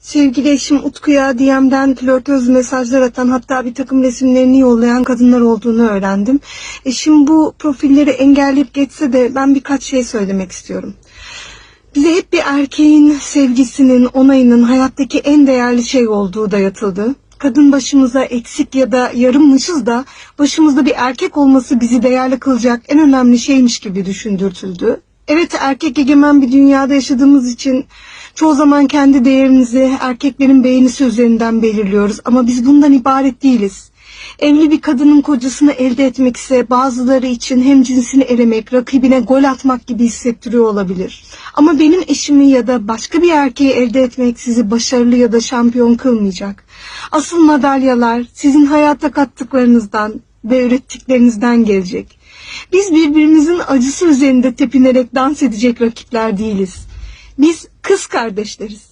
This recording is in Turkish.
Sevgili eşim Utku'ya DM'den flörtöz mesajlar atan hatta bir takım resimlerini yollayan kadınlar olduğunu öğrendim. Eşim bu profilleri engelleyip geçse de ben birkaç şey söylemek istiyorum. Bize hep bir erkeğin sevgisinin, onayının hayattaki en değerli şey olduğu dayatıldı. Kadın başımıza eksik ya da yarımmışız da başımızda bir erkek olması bizi değerli kılacak en önemli şeymiş gibi düşündürtüldü. Evet erkek egemen bir dünyada yaşadığımız için çoğu zaman kendi değerimizi erkeklerin beğenisi üzerinden belirliyoruz ama biz bundan ibaret değiliz. Evli bir kadının kocasını elde etmek ise bazıları için hem cinsini elemek, rakibine gol atmak gibi hissettiriyor olabilir. Ama benim eşimi ya da başka bir erkeği elde etmek sizi başarılı ya da şampiyon kılmayacak. Asıl madalyalar sizin hayata kattıklarınızdan ve ürettiklerinizden gelecek. Biz birbirimizin acısı üzerinde tepinerek dans edecek rakipler değiliz. Biz kız kardeşleriz.